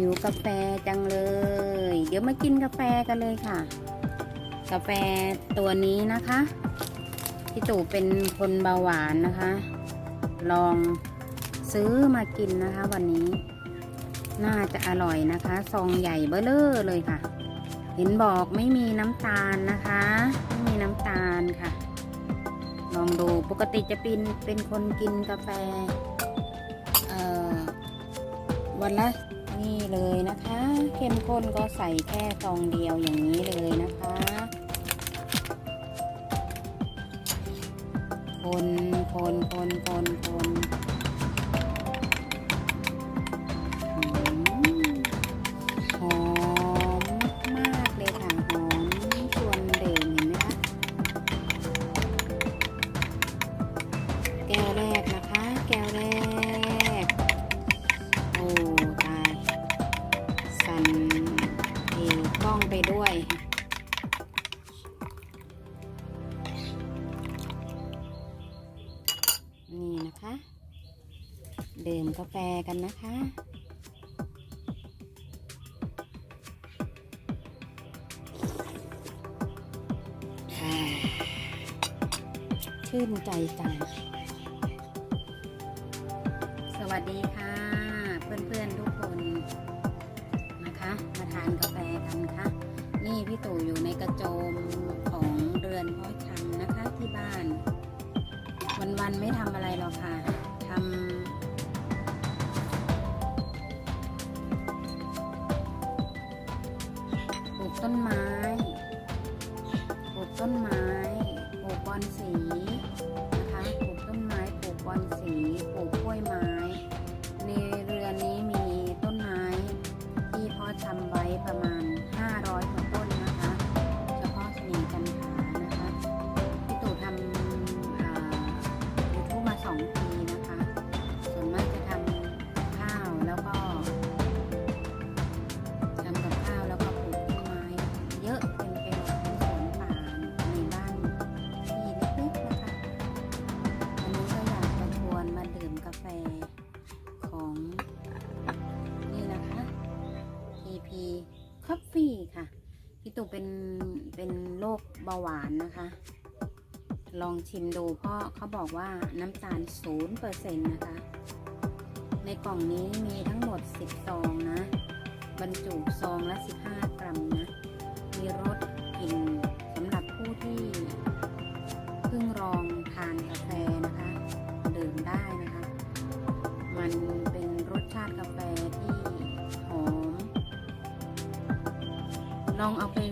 หิวกาแฟจังเลย เดี๋ยวมากินกาแฟกันเลยค่ะ กาแฟตัวนี้นะคะพี่ตู่เป็นคนเบาหวานนะคะ ลองซื้อมากินนะคะ วันนี้ น่าจะอร่อยนะคะซองใหญ่เบ้อเลอเลยค่ะ เห็นบอกไม่มีน้ำตาลนะคะ ไม่มีน้ำตาลค่ะ ลองดูปกติจะเป็นเป็นคนกินกาแฟวันละ นี่เลยนะคะ เข้มข้นก็ใส่แค่ซองเดียวอย่างนี้เลยนะคะ คนคนคนคนคน ดื่มกาแฟกันนะคะ ชื่นใจจัง สวัสดีค่ะ เพื่อนๆทุกคนนะคะ มาทานกาแฟกันค่ะ นี่พี่ตู่อยู่ในกระโจมของเรือนเพาะชำนะคะที่บ้าน วันๆไม่ทำอะไร คอฟฟี่ค่ะ พี่ตู่เป็นเป็นโรคเบาหวานนะคะ ลองชิมดูเพราะเขาบอกว่าน้ำตาลศูนเปอร์เซ็นต์นะคะ ในกล่องนี้มีทั้งหมด 10 ซองนะ บรรจุซองละ 15 กรัมนะ มีรสกลิ่นสำหรับผู้ที่ ลองเอาไป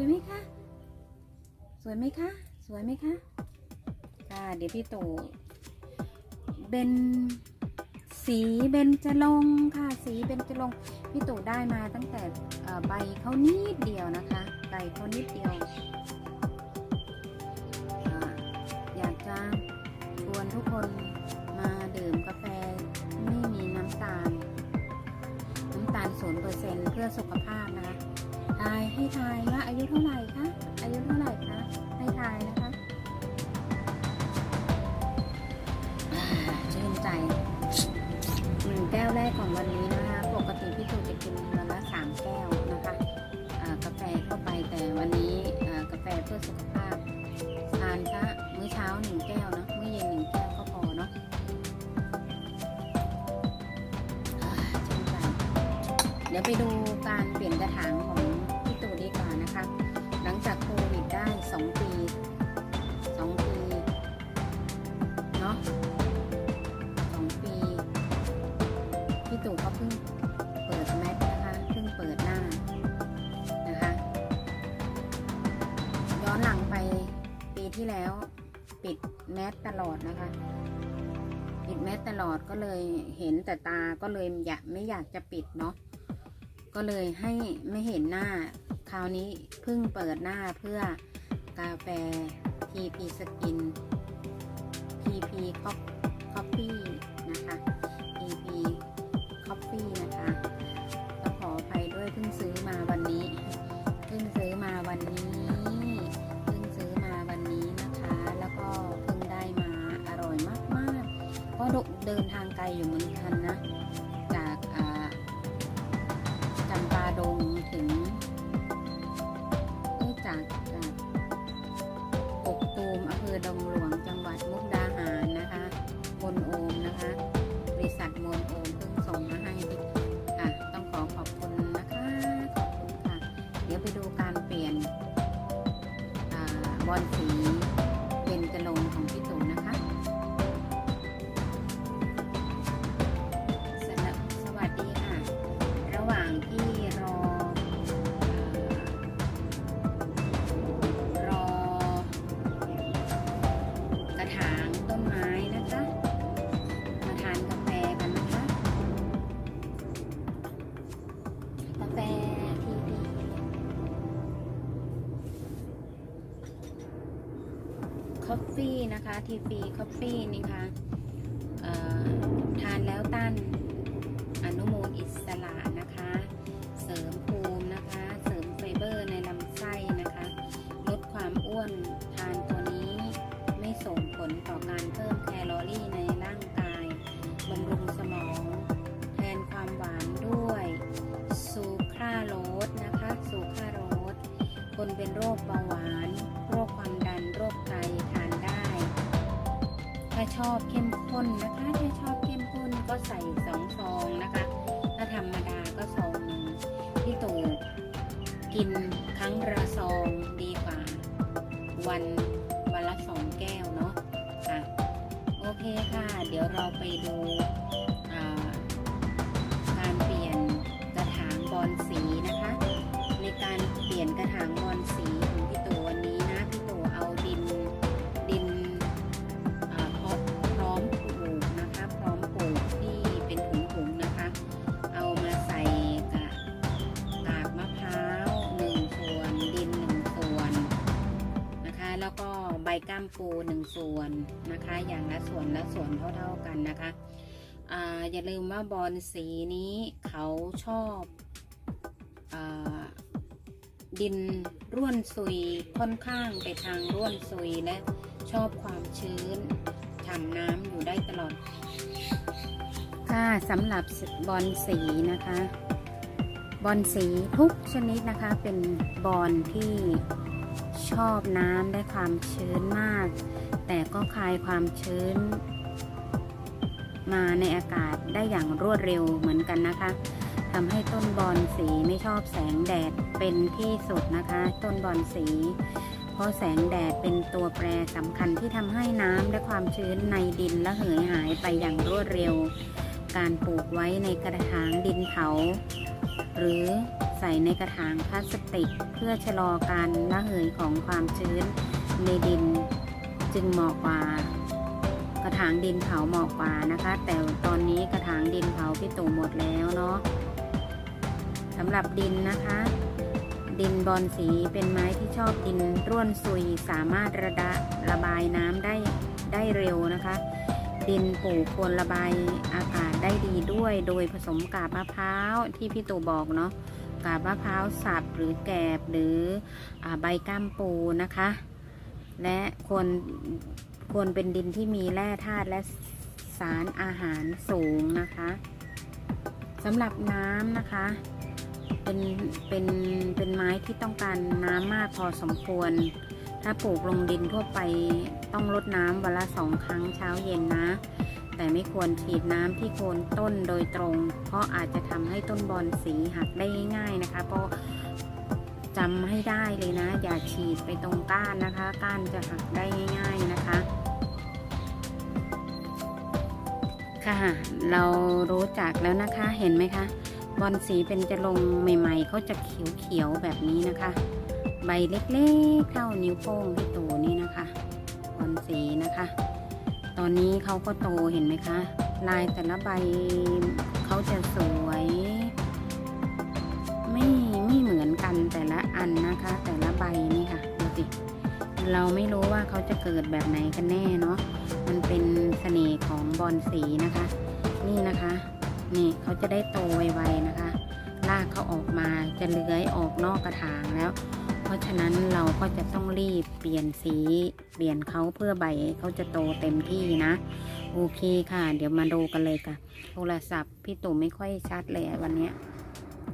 วยไหมคะ สวยไหมคะ สวยไหมคะ ค่ะ เดี๋ยวพี่ตู่เป็นสีเบนจะลงค่ะ สีเบนจะลงพี่ตู่ได้มาตั้งแต่ใบเขานิดเดียวนะคะ ใบเขานิดเดียว 0%เพื่อสุขภาพนะคะทายให้ทายว่าอายุเท่าไหร่คะ อายุเท่าไหร่คะ ให้ทายนะคะชื่นใจหนึ่งแก้วแรกของวันนี้นะคะ ปกติพี่ตูจะกินวันละสามแก้วนะคะกาแฟเข้าไปแต่วันนี้กาแฟเพื่อสุขภาพ ทานซะมื้อเช้าหนึ่งแก้วนะ เดี๋ยวไปดูการเปลี่ยนกระถางของพี่ตู่ดีกว่านะคะ หลังจากโควิดได้ 2 ปี 2 ปีเนาะ2พี่ตู่ก็เพิ่งเปิดแมทนะคะเพิ่งเปิดหน้านะคะย้อนหลังไปปีที่แล้วปิดแมสตลอดนะคะปิดแมสตลอดก็เลยเห็นแต่ตาก็เลยอยากไม่อยากจะปิดเนาะ ก็เลยให้ไม่เห็นหน้า คราวนี้เพิ่งเปิดหน้าเพื่อกาแฟ TP Skin PP Coffee นะคะ PP Coffee นะคะต้องขออภัยด้วยเพิ่งซื้อมาวันนี้ เพิ่งซื้อมาวันนี้ เพิ่งซื้อมาวันนี้นะคะ แล้วก็เพิ่งได้มาอร่อยมากๆ ก็เดินทางไกลอยู่เหมือนกันนะ ถึงเอ้จากจากกกตูมอำเภอดงหลวงจังหวัดมุกดาหารนะคะมนโอมนะคะบริษัทมนโอมเพิ่งส่งมาให้ค่ะ ต้องขอขอบคุณนะคะขอบคุณค่ะ เดี๋ยวไปดูการเปลี่ยนอบอลสี กาแฟทีวีคอฟฟี่นะคะ ทีวีคอฟฟี่นี่ค่ะ คนเป็นโรคเบาหวาน โรคความดัน โรคไตทานได้ ถ้าชอบเข้มข้นนะคะ ถ้าชอบเข้มข้นก็ใส่สองซองนะคะ ถ้าธรรมดาก็ซองหนึ่งพี่ตู่กินครั้งละซองดีกว่า วันวันละสองแก้วเนาะค่ะ โอเคค่ะ เดี๋ยวเราไปดูการเปลี่ยนกระถางบอลสีนะคะ ในการเปลี่ยนกระถางบอลสีของพี่ตู่วันนี้นะพี่ตู่เอาดินดินอ่าพร้อมพร้อมปลูกนะคะพร้อมปลูกที่เป็นถุงๆนะคะ เอามาใส่กับกากมะพร้าวหนึ่งส่วนดินหนึ่งส่วนนะคะ แล้วก็ใบก้ามปูหนึ่งส่วนนะคะ อย่างละส่วนละส่วนเท่าๆกันนะคะอย่าลืมว่าบอลสีนี้เขาชอบอ ดินร่วนซุยค่อนข้างไปทางร่วนซุยและชอบความชื้นฉ่ำน้ำอยู่ได้ตลอด ค่ะสำหรับบอลสีนะคะ บอลสีทุกชนิดนะคะเป็นบอลที่ชอบน้ำได้ความชื้นมาก แต่ก็คายความชื้น มาในอากาศได้อย่างรวดเร็วเหมือนกันนะคะ ทำให้ต้นบอลสีไม่ชอบแสงแดดเป็นที่สุดนะคะ ต้นบอลสี เพราะแสงแดดเป็นตัวแปรสำคัญที่ทำให้น้ำและความชื้นในดินละเหยหายไปอย่างรวดเร็ว การปลูกไว้ในกระถางดินเผา หรือใส่ในกระถางพลาสติก เพื่อชะลอการระเหยของความชื้นในดินจึงเหมาะกว่ากระถางดินเผาเหมาะกว่านะคะ แต่ตอนนี้กระถางดินเผาพี่ตู่หมดแล้วเนาะ สำหรับดินนะคะ ดินบอนสีเป็นไม้ที่ชอบดินร่วนซุยสามารถระดะระบายน้ำได้ได้เร็วนะคะ ดินปลูกควรระบายอากาศได้ดีด้วย โดยผสมกาบมะพร้าวที่พี่ตู่บอกเนาะกาบมะพร้าวสับหรือแกบหรืออใบก้ามปูนะคะ และควรควรเป็นดินที่มีแร่ธาตุและสารอาหารสูงนะคะสำหรับน้ำนะคะ เป็นเป็นเป็นไม้ที่ต้องการน้ำมากพอสมควร ถ้าปลูกลงดินทั่วไปต้องรดน้ำวันละสองครั้งเช้าเย็นนะ แต่ไม่ควรฉีดน้ำที่โคนต้นโดยตรง เพราะอาจจะทำให้ต้นบอลสีหักได้ง่ายๆนะคะ เพราะจำให้ได้เลยนะ อย่าฉีดไปตรงก้านนะคะ ก้านจะหักได้ง่าย ๆนะคะค่ะเรารู้จักแล้วนะคะเห็นไหมคะ บอลสีเป็นจะลงใหม่ๆเขาจะเขียวๆแบบนี้นะคะ ใบเล็กๆเท่านิ้วโป้งพี่ตูนี่นะคะบอลสีนะคะ ตอนนี้เขาก็โตเห็นไหมคะ ลายแต่ละใบเขาจะสวย ไม่ไม่เหมือนกันแต่ละอันนะคะ แต่ละใบนี่ค่ะดูสิเราไม่รู้ว่าเขาจะเกิดแบบไหนกันแน่เนาะมันเป็นเสน่ห์ของบอลสีนะคะ นี่นะคะ นี่เขาจะได้โตไวๆนะคะรากเขาออกมาจะเลื้อยออกนอกกระถางแล้ว เพราะฉะนั้นเราก็จะต้องรีบเปลี่ยนสีเปลี่ยนเขาเพื่อใบเขาจะโตเต็มที่นะ โอเคค่ะ เดี๋ยวมาดูกันเลยค่ะ โทรศัพท์พี่ตุ่ไม่ค่อยชัดเลยวันนี้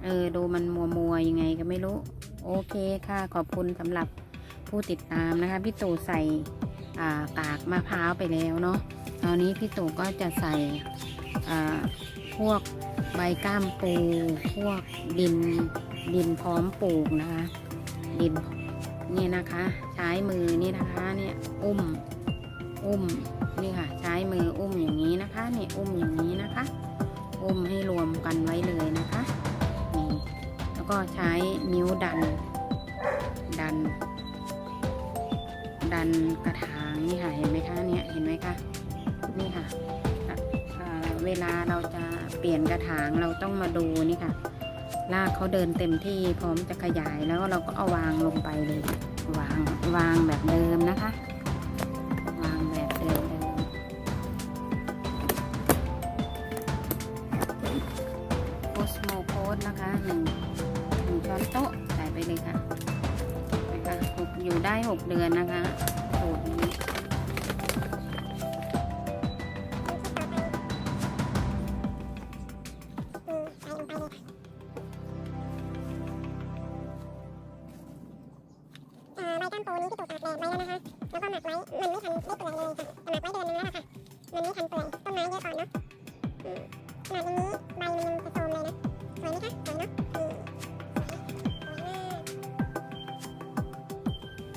เออดูมันมัวมัวยังไงก็ไม่รู้ โอเคค่ะ ขอบคุณสำหรับผู้ติดตามนะคะ พี่ตู่ใส่อ่ากากมะพร้าวไปแล้วเนาะตอนนี้พี่ตู่ก็จะใส่อ่า พวกใบก้ามปู พวกดินดินพร้อมปลูกนะคะ ดินนี่นะคะ ใช้มือนี่นะคะเนี่ยอุ้มอุ้มนี่ค่ะ ใช้มืออุ้มอย่างนี้นะคะนี่อุ้มอย่างนี้นะคะ อุ้มให้รวมกันไว้เลยนะคะนี่แล้วก็ใช้นิ้วดัน ดัน ดันกระถางนี่ค่ะเห็นไหมคะเนี่ยเห็นไหมคะนี่ค่ะ เวลาเราจะเปลี่ยนกระถางเราต้องมาดูนี่ค่ะรากเขาเดินเต็มที่พร้อมจะขยายแล้วเราก็เอาวางลงไปเลยวางวางแบบเดิมนะคะ วางแบบเดิมเดิมโคสโมโคสนะคะหนึ่งหนึ่งช้อนโต๊ะใส่ไปเลยค่ะนะคะหกอยู่ได้หกเดือนนะคะ มันไม่ทันได้เปื่อยเลยค่ะแต่หมักไว้เดือนนึงแล้วค่ะ มันไม่ทันเปื่อยต้นไม้เยอะก่อนเนาะขนาดอย่างนี้ใบมันยังจะโทมเลยนะสวยไหมคะสวยเนาะ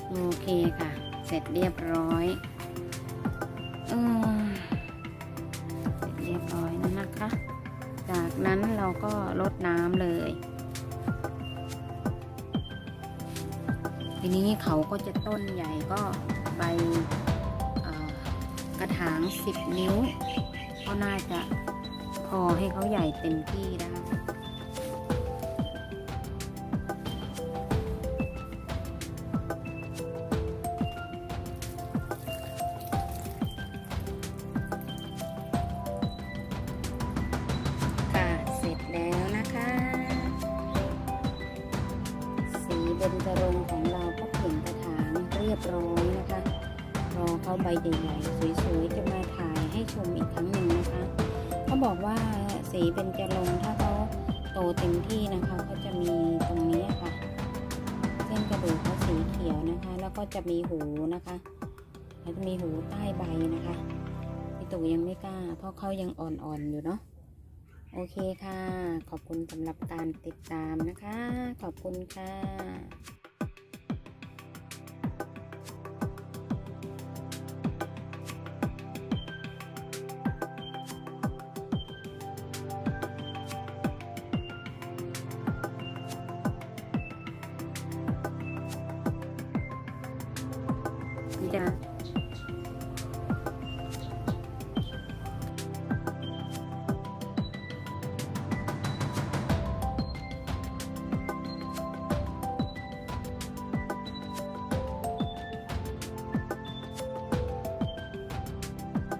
โอเคค่ะ เสร็จเรียบร้อยเออเสร็จเรียบร้อยแล้วนะคะ จากนั้นเราก็ลดน้ำเลยทีนี้เขาก็จะต้นใหญ่ก็ ไปกระถาง 10 นิ้ว ก็น่าจะพอให้เขาใหญ่เต็มที่นะคะ ใบใหญ่ๆ สวยๆ จะมาถ่ายให้ชมอีกครั้งหนึ่งนะคะเขาบอกว่าสีเบญจรงถ้าเขาโตเต็มที่นะคะเขาจะมีตรงนี้ค่ะ เส้นกระดูกเขาสีเขียวนะคะ แล้วก็จะมีหูนะคะ แล้วจะมีหูใต้ใบนะคะพี่ตู่ยังไม่กล้า เพราะเขายังอ่อนๆอยู่เนาะโอเคค่ะ ขอบคุณสำหรับการติดตามนะคะ ขอบคุณค่ะ จะ